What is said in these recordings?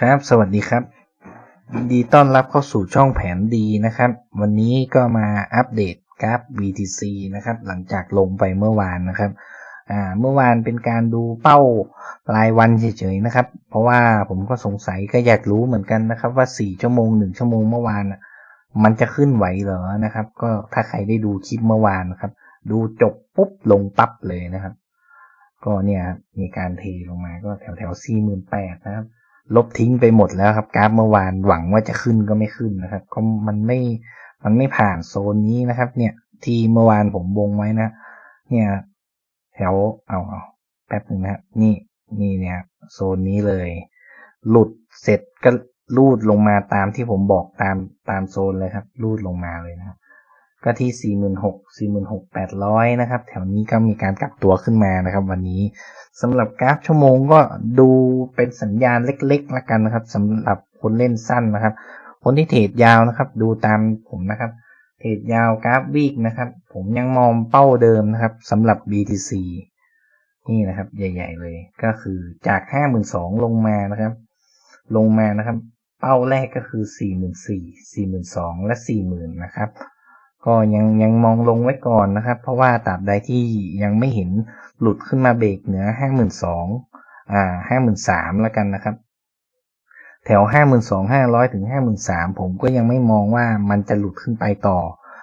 ครับ สวัสดีครับยินดีต้อนรับเข้าสู่ช่องแผนดีนะครับ วันนี้ก็มาอัปเดตกราฟ BTC นะครับ หลังจากลงไปเมื่อวานนะครับอ่าเมื่อวานเป็นการดูเป้ารายวันเฉยๆนะครับ เพราะว่าผมก็สงสัยก็อยากรู้เหมือนกันนะครับ ว่า 4 ชั่วโมง 1 ชั่วโมงเมื่อวานน่ะมันจะขึ้นไหวเหรอนะครับ ก็ถ้าใครได้ดูคลิปเมื่อวานนะครับ ดูจบปุ๊บลงปั๊บเลยนะครับ ก็เนี่ยมีการเทลงมาก็แถวแถวสี่หมื่นแปดนะครับ ลบทิ้งไปหมดแล้วครับกราฟเมื่อวานหวังว่าจะขึ้นก็ไม่ขึ้นนะครับก็มันไม่มันไม่ผ่านโซนนี้นะครับ เนี่ย ที่เมื่อวานผมวงไว้นะ เนี่ยแถวเอาเอาแป๊บหนึ่งนะครับนี่นี่เนี่ยโซนนี้เลย หลุดเสร็จก็ลูดลงมาตามที่ผมบอกตามตามโซนเลยครับ ลูดลงมาเลยนะครับ ก็ที่ 46 46,800 นะครับ แถวนี้ก็มีการกลับตัวขึ้นมานะครับ วันนี้สำหรับกราฟชั่วโมงก็ดูเป็นสัญญาณเล็กๆละกันนะครับสำหรับคนเล่นสั้นนะครับ คนที่เทรดยาวนะครับ ดูตามผมนะครับ เทรดยาวกราฟวีกนะครับ ผมยังมองเป้าเดิมนะครับสำหรับ BTC นี่นะครับ ใหญ่ ๆ เลยก็คือจาก 52,000 ลงมานะครับ ลงมานะครับ เป้าแรกก็คือ 44,000 42,000 และ 40,000 นะครับ ก็ยังยังมองลงไว้ก่อนนะครับ เพราะว่าตราบใดที่ยังไม่เห็นหลุดขึ้นมาเบรกเหนือห้าหมื่นสองอ่าห้าหมื่นสามแล้วกันนะครับ แถวห้าหมื่นสองห้าร้อยถึงห้าหมื่นสามผมก็ยังไม่มองว่ามันจะหลุดขึ้นไปต่อ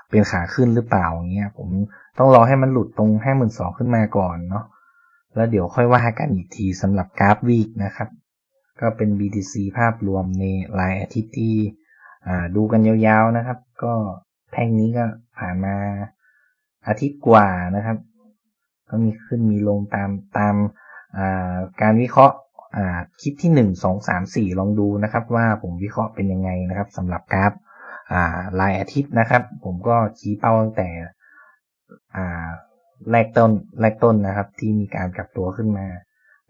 เป็นขาขึ้นหรือเปล่าอย่างเงี้ย ผมต้องรอให้มันหลุดตรงห้าหมื่นสองขึ้นมาก่อนเนาะแล้วเดี๋ยวค่อยว่ากันอีกทีสำหรับกราฟวีคนะครับ ก็เป็น BTC ภาพรวมในรายอาทิตย์ที่อ่าดูกันยาวๆนะครับ ก็ แท่งนี้ก็ผ่านมาอาทิตย์กว่านะครับ ก็มีขึ้นมีลงตามตามการวิเคราะห์คลิปที่หนึ่งสองสามสี่ลองดูนะครับ ว่าผมวิเคราะห์เป็นยังไงนะครับสำหรับกราฟรายอาทิตย์นะครับ ผมก็ชี้เป้าตั้งแต่แรกต้นแรกต้นนะครับ ที่มีการกลับตัวขึ้นมา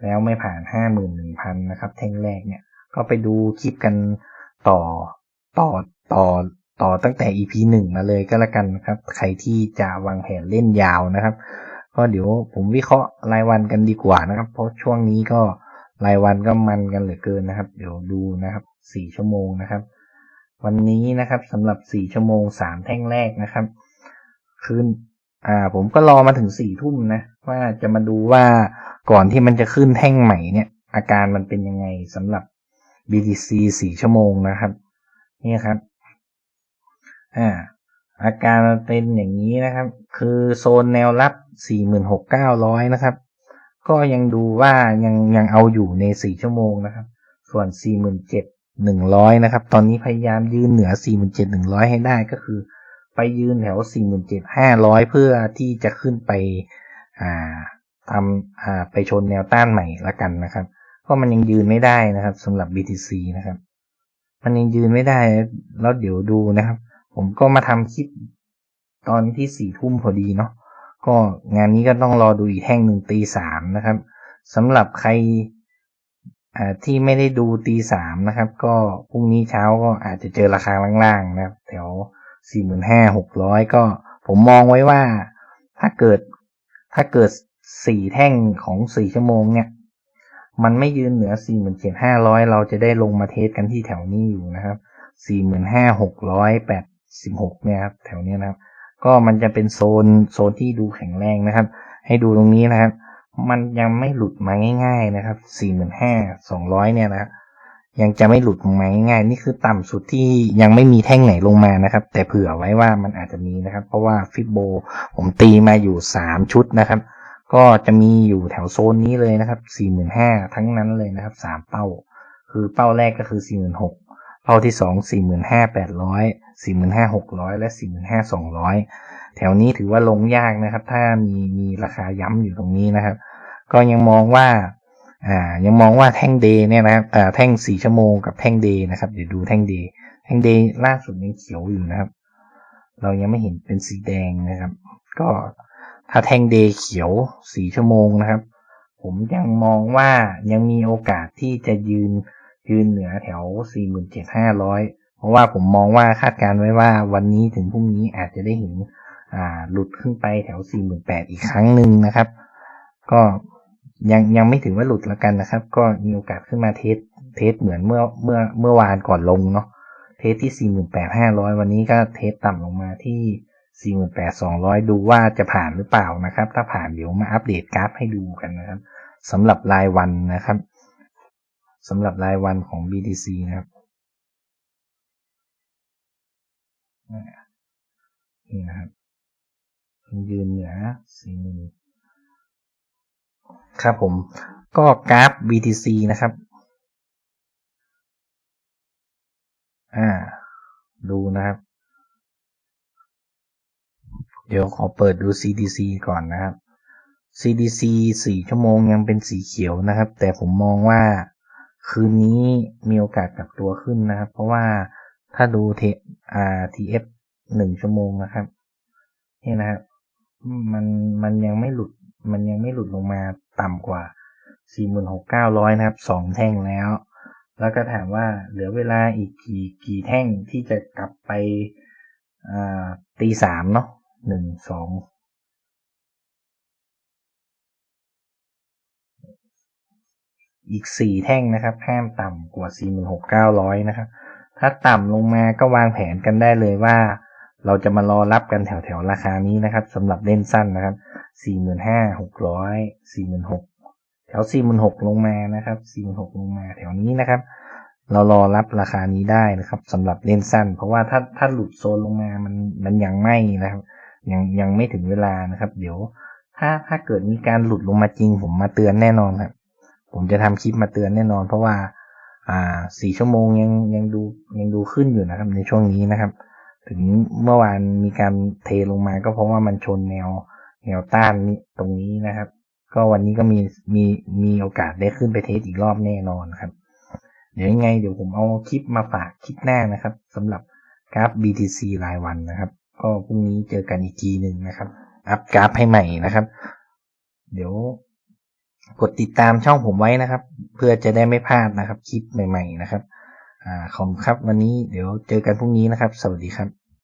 แล้วไม่ผ่านห้าหมื่นหนึ่งพันนะครับ แท่งแรกเนี่ยก็ไปดูคลิปกันต่อต่อต่อ ต่อตั้งแต่ EP หนึ่งมาเลยก็แล้วกันนะครับ ใครที่จะวางแผนเล่นยาวนะครับ ก็เดี๋ยวผมวิเคราะห์รายวันกันดีกว่านะครับ เพราะช่วงนี้ก็รายวันก็มันกันเหลือเกินนะครับ เดี๋ยวดูนะครับสี่ชั่วโมงนะครับ วันนี้นะครับสำหรับสี่ชั่วโมงสามแท่งแรกนะครับ คืนอ่า ผมก็รอมาถึงสี่ทุ่มนะ ว่าจะมาดูว่าก่อนที่มันจะขึ้นแท่งใหม่เนี่ย อาการมันเป็นยังไงสำหรับ BTC สี่ชั่วโมงนะครับ นี่ครับ อ่า อาการมันเป็นอย่างนี้นะครับ คือโซนแนวรับ46,900นะครับ ก็ยังดูว่ายังยังเอาอยู่ใน4ชั่วโมงนะครับ ส่วน47,100นะครับ ตอนนี้พยายามยืนเหนือ47,100ให้ได้ก็คือ ไปยืนแถว47,500เพื่อที่จะขึ้นไป อ่าทำอ่าไปชนแนวต้านใหม่ละกันนะครับก็มันยังยืนไม่ได้นะครับสำหรับ BTC นะครับ มันยังยืนไม่ได้แล้วเดี๋ยวดูนะครับ ผมก็มาทำคลิปตอนที่สี่ทุ่มพอดีเนาะก็งานนี้ก็ต้องรอดูอีกแท่งหนึ่งตีสามนะครับสำหรับใครที่ไม่ได้ดูตีสามนะครับ ก็พรุ่งนี้เช้าก็อาจจะเจอราคาล่างๆนะครับแถวสี่หมื่นห้าหกร้อยก็ผมมองไว้ว่าถ้าเกิดถ้าเกิดสี่แท่งของสี่ชั่วโมงเนี่ย มันไม่ยืนเหนือสี่หมื่นเจ็ดห้าร้อยเราจะได้ลงมาเทสกันที่แถวนี้อยู่นะครับสี่หมื่นห้าหกร้อยแปด สิบหกเนี่ยครับแถวนี้นะครับ ก็มันจะเป็นโซนโซนที่ดูแข็งแรงนะครับ ให้ดูตรงนี้นะครับ มันยังไม่หลุดมาง่าย ๆนะครับสี่หมื่นห้าสองร้อยเนี่ยนะยังจะไม่หลุดลงมาง่ายๆนี่คือต่ำสุดที่ยังไม่มีแท่งไหนลงมานะครับ แต่เผื่อไว้ว่ามันอาจจะมีนะครับ เพราะว่าฟิบโบผมตีมาอยู่สามชุดนะครับ ก็จะมีอยู่แถวโซนนี้เลยนะครับสี่หมื่นห้าทั้งนั้นเลยนะครับสามเป้า คือเป้าแรกก็คือสี่หมื่นหก เป้าที่สองสี่หมื่นห้าแปดร้อยสี่หมื่นห้าหกร้อยและสี่หมื่นห้าสองร้อยแถวนี้ถือว่าลงยากนะครับ ถ้ามีมีราคาย้ำอยู่ตรงนี้นะครับ ก็ยังมองว่าอ่ายังมองว่าแท่งเดย์เนี่ยนะครับอ่าแท่งสี่ชั่วโมงกับแท่งเดย์นะครับ เดี๋ยวดูแท่งเดย์แท่งเดย์ล่าสุดยังเขียวอยู่นะครับ เรายังไม่เห็นเป็นสีแดงนะครับ ก็ถ้าแท่งเดย์เขียวสี่ชั่วโมงนะครับ ผมยังมองว่ายังมีโอกาสที่จะยืน ยืนเหนือแถว 47,500 เพราะว่าผมมองว่าคาดการไว้ว่าวันนี้ถึงพรุ่งนี้อาจจะได้เห็นหลุดขึ้นไปแถว 48,000 อีกครั้งหนึ่งนะครับ ก็ยังยังไม่ถึงว่าหลุดแล้วกันนะครับ ก็มีโอกาสขึ้นมาเทสเทสเหมือนเมื่อเมื่อเมื่อวานก่อนลงเนาะเทสที่สี่หมื่นแปดห้าร้อยวันนี้ก็เทสต่ำลงมาที่สี่หมื่นแปดสองร้อยดูว่าจะผ่านหรือเปล่านะครับ ถ้าผ่านเดี๋ยวมาอัปเดตกราฟให้ดูกันนะครับสำหรับรายวันนะครับ สำหรับรายวันของ BTC นะครับ นี่นะครับยืนเหนือสี่หมื่นครับผม ก็กราฟ BTC นะครับ อ่า ดูนะครับ เดี๋ยวขอเปิดดู CDC ก่อนนะครับ CDC สี่ชั่วโมงยังเป็นสีเขียวนะครับ แต่ผมมองว่า คืนนี้มีโอกาสกลับตัวขึ้นนะครับ เพราะว่าถ้าดูเทอ่า TF หนึ่งชั่วโมงนะครับนี่นะครับมันมันยังไม่หลุด มันยังไม่หลุดลงมาต่ำกว่า 46,900 นะครับสองแท่งแล้ว แล้วก็ถามว่าเหลือเวลาอีกกี่กี่แท่งที่จะกลับไปตีสามเนาะหนึ่งสอง อีกสี่แท่งนะครับ ห้ามต่ำกว่า 46,900 นะครับ ถ้าต่ำลงมาก็วางแผนกันได้เลยว่า เราจะมารอรับกันแถวแถวราคานี้นะครับสำหรับเล่นสั้นนะครับ 45,600 46,000 แถว 46,000 ลงมานะครับ 46,000 ลงมาแถวนี้นะครับ เรารอรับราคานี้ได้นะครับสำหรับเล่นสั้น เพราะว่าถ้าถ้าหลุดโซนลงมามันมันยังไม่นะครับ ยังยังไม่ถึงเวลานะครับ เดี๋ยวถ้าถ้าเกิดมีการหลุดลงมาจริงผมมาเตือนแน่นอนครับ ผมจะทำคลิปมาเตือนแน่นอน เพราะว่า อ่าสี่ชั่วโมงยังยังดูยังดูขึ้นอยู่นะครับ ในช่วงนี้นะครับ ถึงเมื่อวานมีการเทลงมาก็เพราะว่ามันชนแนวแนวต้านนี้ตรงนี้นะครับ ก็วันนี้ก็มีมีมีโอกาสได้ขึ้นไปเทสอีกรอบแน่นอนครับ เดี๋ยวยังไงเดี๋ยวผมเอาคลิปมาฝากคลิปหน้านะครับสำหรับกราฟ BTC รายวันนะครับ ก็พรุ่งนี้เจอกันอีกทีหนึ่งนะครับ อัพกราฟให้ใหม่นะครับ เดี๋ยว กดติดตามช่องผมไว้นะครับ เพื่อจะได้ไม่พลาดนะครับ คลิปใหม่ ๆ นะครับ อ่าขอบคุณครับ วันนี้เดี๋ยวเจอกันพรุ่งนี้นะครับ สวัสดีครับ